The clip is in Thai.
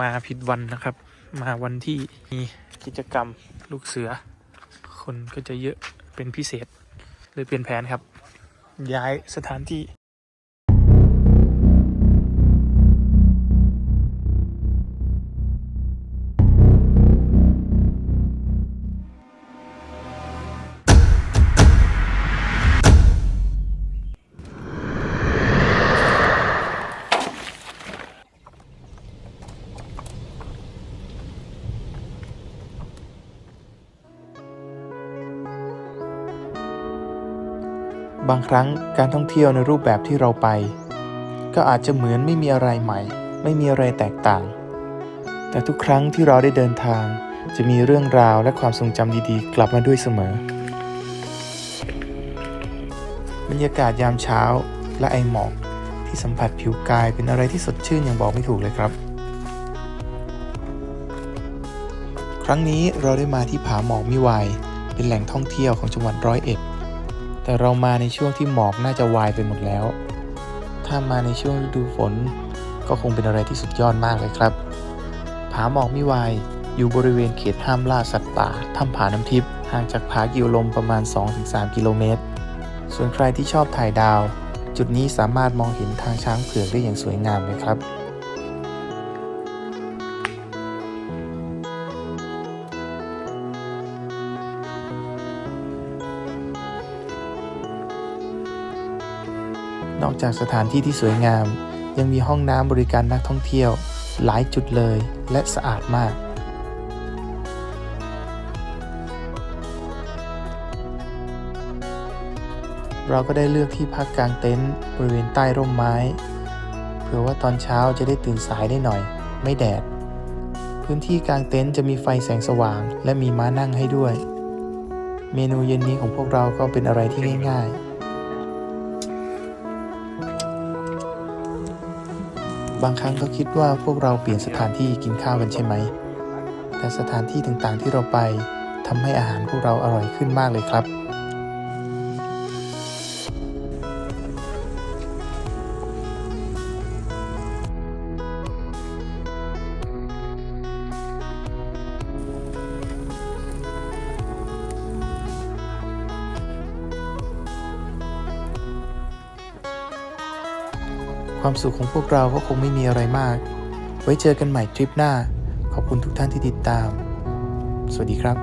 มาผิดวันนะครับ มาวันที่มีกิจกรรมลูกเสือ คนก็จะเยอะเป็นพิเศษเลยเปลี่ยนแผนครับ ย้ายสถานที่ บางครั้งการท่องเที่ยวในรูปแบบที่เราไป ก็อาจจะเหมือนไม่มีอะไรใหม่ ไม่มีอะไรแตกต่าง แต่ทุกครั้งที่เราได้เดินทาง จะมีเรื่องราวและความทรงจำดีๆ กลับมาด้วยเสมอ บรรยากาศยามเช้าและไอหมอกที่สัมผัสผิวกายเป็นอะไรที่สดชื่นอย่างบอกไม่ถูกเลยครับ ครั้งนี้เราได้มาที่ผาหมอกมิวายเป็นแหล่งท่องเที่ยวของจังหวัดร้อยเอ็ด แต่เรามาในช่วงที่หมอกน่าจะวายไปหมดแล้ว ถ้ามาในช่วงฤดูฝน ก็คงเป็นอะไรที่สุดยอดมากเลยครับ ผาหมอกมิวายอยู่บริเวณเขตห้ามล่าสัตว์ป่าถ้ำผาน้ำทิพย์ห่างจากผากิวลมประมาณ 2-3 กิโลเมตร ส่วนใครที่ชอบถ่ายดาว จุดนี้สามารถมองเห็นทางช้างเผือกได้อย่างสวยงามเลยครับ นอกจากสถานที่ที่สวยงาม ยังมีห้องน้ำบริการนักท่องเที่ยว หลายจุดเลยและสะอาดมาก เราก็ได้เลือกที่พักกลางเต็นท์บริเวณใต้ร่มไม้ เผื่อว่าตอนเช้าจะได้ตื่นสายได้หน่อย ไม่แดด พื้นที่กลางเต็นท์จะมีไฟแสงสว่าง และมีม้านั่งให้ด้วย เมนูเย็นนี้ของพวกเราก็เป็นอะไรที่ง่าย ๆ บางครั้งก็คิดว่าพวกเราเปลี่ยนสถานที่กินข้าวกันใช่ไหม แต่สถานที่ต่างๆที่เราไปทำให้อาหารพวกเราอร่อยขึ้นมากเลยครับ ความสุขของพวกเราก็คงไม่มีอะไรมาก ไว้เจอกันใหม่ทริปหน้า ขอบคุณทุกท่านที่ติดตาม สวัสดีครับ